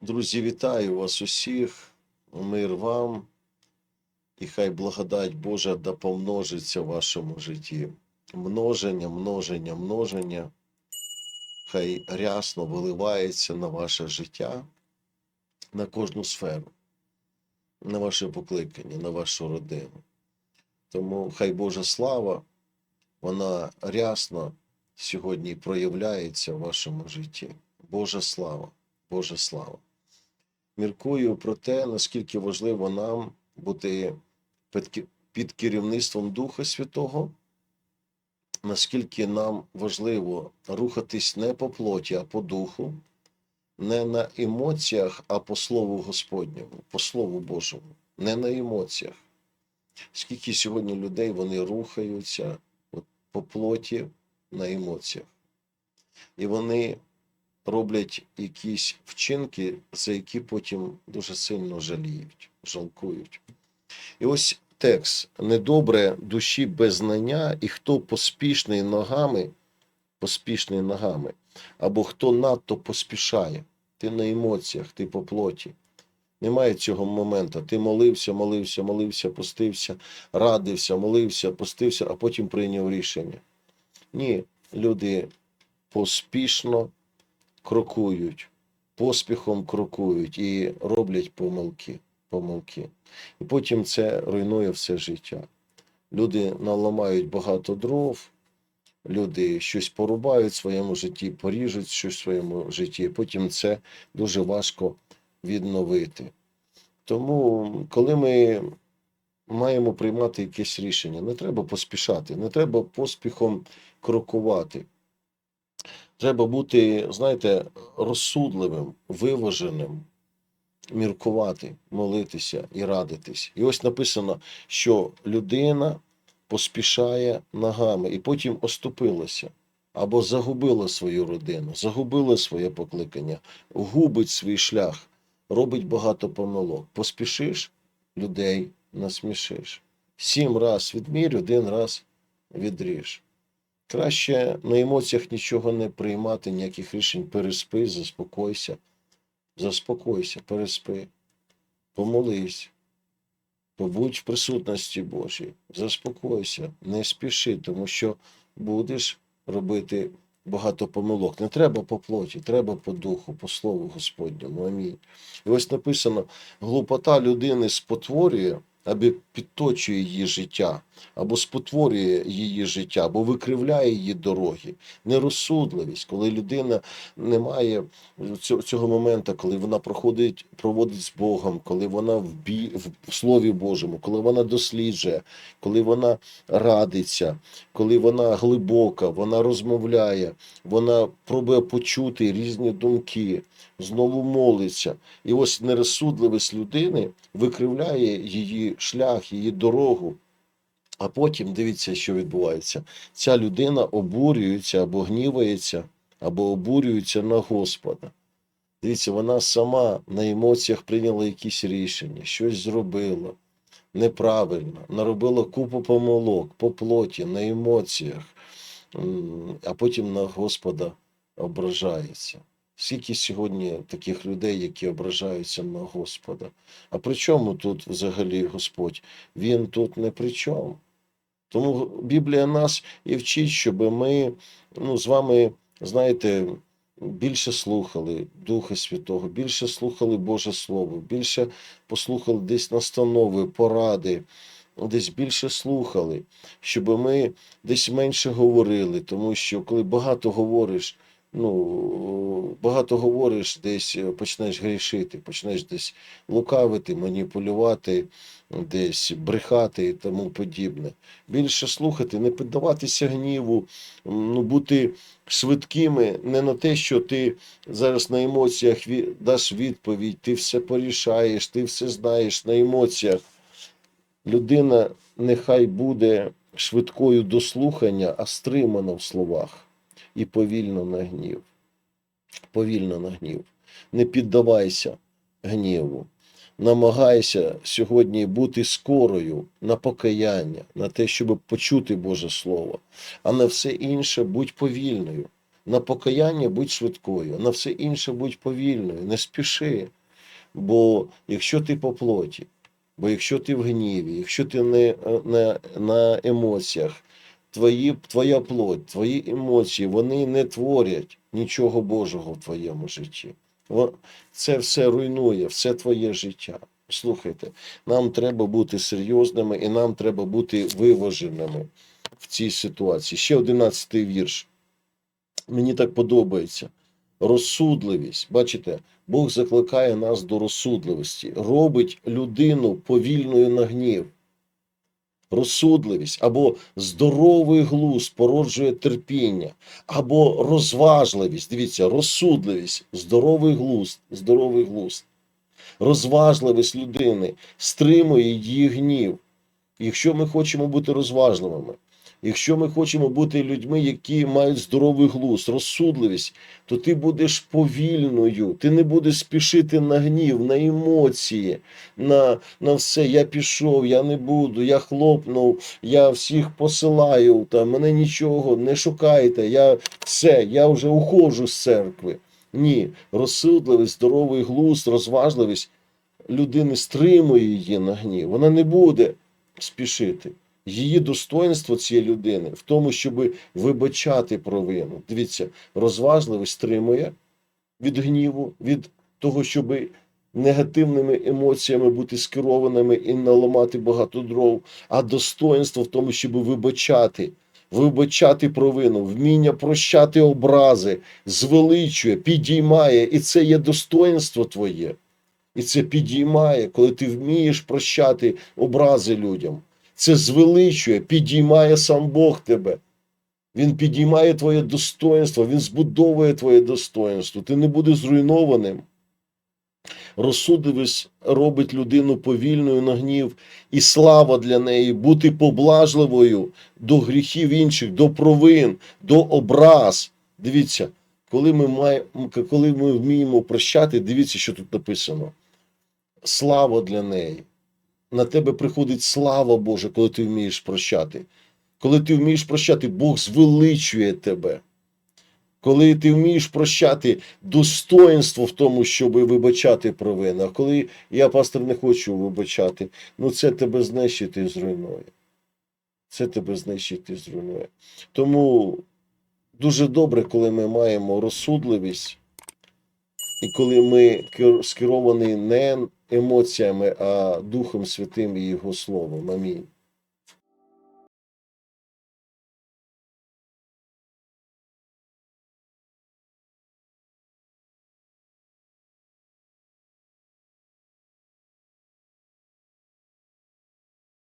Друзі, вітаю вас усіх, мир вам, і хай благодать Божа да помножиться в вашому житті. Множення, множення, множення, хай рясно виливається на ваше життя, на кожну сферу, на ваше покликання, на вашу родину. Тому хай Божа слава, вона рясно сьогодні проявляється в вашому житті. Божа слава, Божа слава міркую про те, наскільки важливо нам бути під керівництвом Духа Святого, наскільки нам важливо рухатись не по плоті, а по духу, не на емоціях, а по Слову Господньому, по Слову Божому, не на емоціях. Скільки сьогодні людей вони рухаються от, по плоті на емоціях. І вони роблять якісь вчинки, за які потім дуже сильно жаліють, жалкують. І ось текст: недобре душі без знання, і хто поспішний ногами, поспішний ногами, або хто надто поспішає, ти на емоціях, ти по плоті. Немає цього моменту. Ти молився, молився, молився, постився, радився, молився, постився, а потім прийняв рішення. Ні, люди поспішно крокують, поспіхом крокують і роблять помилки. помилки. І потім це руйнує все життя. Люди наламають багато дров, люди щось порубають в своєму житті, поріжуть щось в своєму житті, і потім це дуже важко відновити. Тому, коли ми маємо приймати якесь рішення, не треба поспішати, не треба поспіхом крокувати. Треба бути, знаєте, розсудливим, виваженим, міркувати, молитися і радитись. І ось написано, що людина поспішає ногами і потім оступилася або загубила свою родину, загубила своє покликання, губить свій шлях, робить багато помилок. Поспішиш, людей насмішиш. Сім раз відмір, один раз відріж. Краще на емоціях нічого не приймати, ніяких рішень. Переспи, заспокойся. Заспокойся, переспи. Помолись. Побудь в присутності Божій. Заспокойся, не спіши, тому що будеш робити багато помилок. Не треба по плоті, треба по духу, по слову Господньому. Амінь. І ось написано: глупота людини спотворює або підточує її життя, або спотворює її життя, або викривляє її дороги. Нерозсудливість, коли людина не має цього, моменту, коли вона проходить, проводить з Богом, коли вона в, бі, в Слові Божому, коли вона досліджує, коли вона радиться, коли вона глибока, вона розмовляє, вона пробує почути різні думки, знову молиться. І ось нерозсудливість людини викривляє її шлях, її дорогу. А потім дивіться, що відбувається. Ця людина обурюється або гнівається, або обурюється на Господа. Дивіться, вона сама на емоціях прийняла якісь рішення, щось зробила неправильно, наробила купу помилок по плоті, на емоціях, а потім на Господа ображається. Скільки сьогодні таких людей, які ображаються на Господа? А при чому тут взагалі Господь? Він тут не при чому. Тому Біблія нас і вчить, щоб ми ну, з вами, знаєте, більше слухали Духа Святого, більше слухали Боже Слово, більше послухали десь настанови, поради, десь більше слухали, щоб ми десь менше говорили, тому що коли багато говориш, ну, багато говориш, десь е, почнеш грішити, почнеш десь лукавити, маніпулювати, десь брехати і тому подібне. Більше слухати, не піддаватися гніву, ну, бути швидкими не на те, що ти зараз на емоціях даш відповідь, ти все порішаєш, ти все знаєш на емоціях. Людина нехай буде швидкою до слухання, а стримана в словах і повільно на гнів. Повільно на гнів. Не піддавайся гніву. Намагайся сьогодні бути скорою на покаяння, на те, щоб почути Боже Слово, а на все інше будь повільною. На покаяння будь швидкою, на все інше будь повільною, не спіши. Бо якщо ти по плоті, бо якщо ти в гніві, якщо ти не на, на емоціях, твої, твоя плоть, твої емоції, вони не творять нічого Божого в твоєму житті. Це все руйнує, все твоє життя. Слухайте, нам треба бути серйозними і нам треба бути виваженими в цій ситуації. Ще одинадцятий вірш. Мені так подобається. Розсудливість. Бачите, Бог закликає нас до розсудливості, робить людину повільною на гнів. Розсудливість або здоровий глузд породжує терпіння, або розважливість. Дивіться, розсудливість, здоровий глузд, здоровий глузд. Розважливість людини стримує її гнів. Якщо ми хочемо бути розважливими, якщо ми хочемо бути людьми, які мають здоровий глузд, розсудливість, то ти будеш повільною, ти не будеш спішити на гнів, на емоції, на, на все. Я пішов, я не буду, я хлопнув, я всіх посилаю, та мене нічого, не шукайте, я все, я вже уходжу з церкви. Ні, розсудливість, здоровий глузд, розважливість людини стримує її на гнів. Вона не буде спішити. Її достоинство цієї людини в тому, щоб вибачати провину. Дивіться, розважливість стримує від гніву, від того, щоб негативними емоціями бути скерованими і наламати багато дров, а достоинство в тому, щоб вибачати, вибачати провину, вміння прощати образи, звеличує, підіймає, і це є достоинство твоє. І це підіймає, коли ти вмієш прощати образи людям. Це звеличує, підіймає сам Бог тебе. Він підіймає твоє достоинство, він збудовує твоє достоинство. Ти не будеш зруйнованим. Розсудливість робить людину повільною на гнів, і слава для неї бути поблажливою до гріхів інших, до провин, до образ. Дивіться, коли ми, маємо, коли ми вміємо прощати, дивіться, що тут написано. Слава для неї. На тебе приходить слава Божа, коли ти вмієш прощати. Коли ти вмієш прощати, Бог звеличує тебе. Коли ти вмієш прощати достоинство в тому, щоб вибачати провини. А коли я, пастор, не хочу вибачати, ну це тебе знищить і зруйнує. Це тебе знищить і зруйнує. Тому дуже добре, коли ми маємо розсудливість, і коли ми скеровані не емоціями, а Духом Святим і Його Словом. Амінь.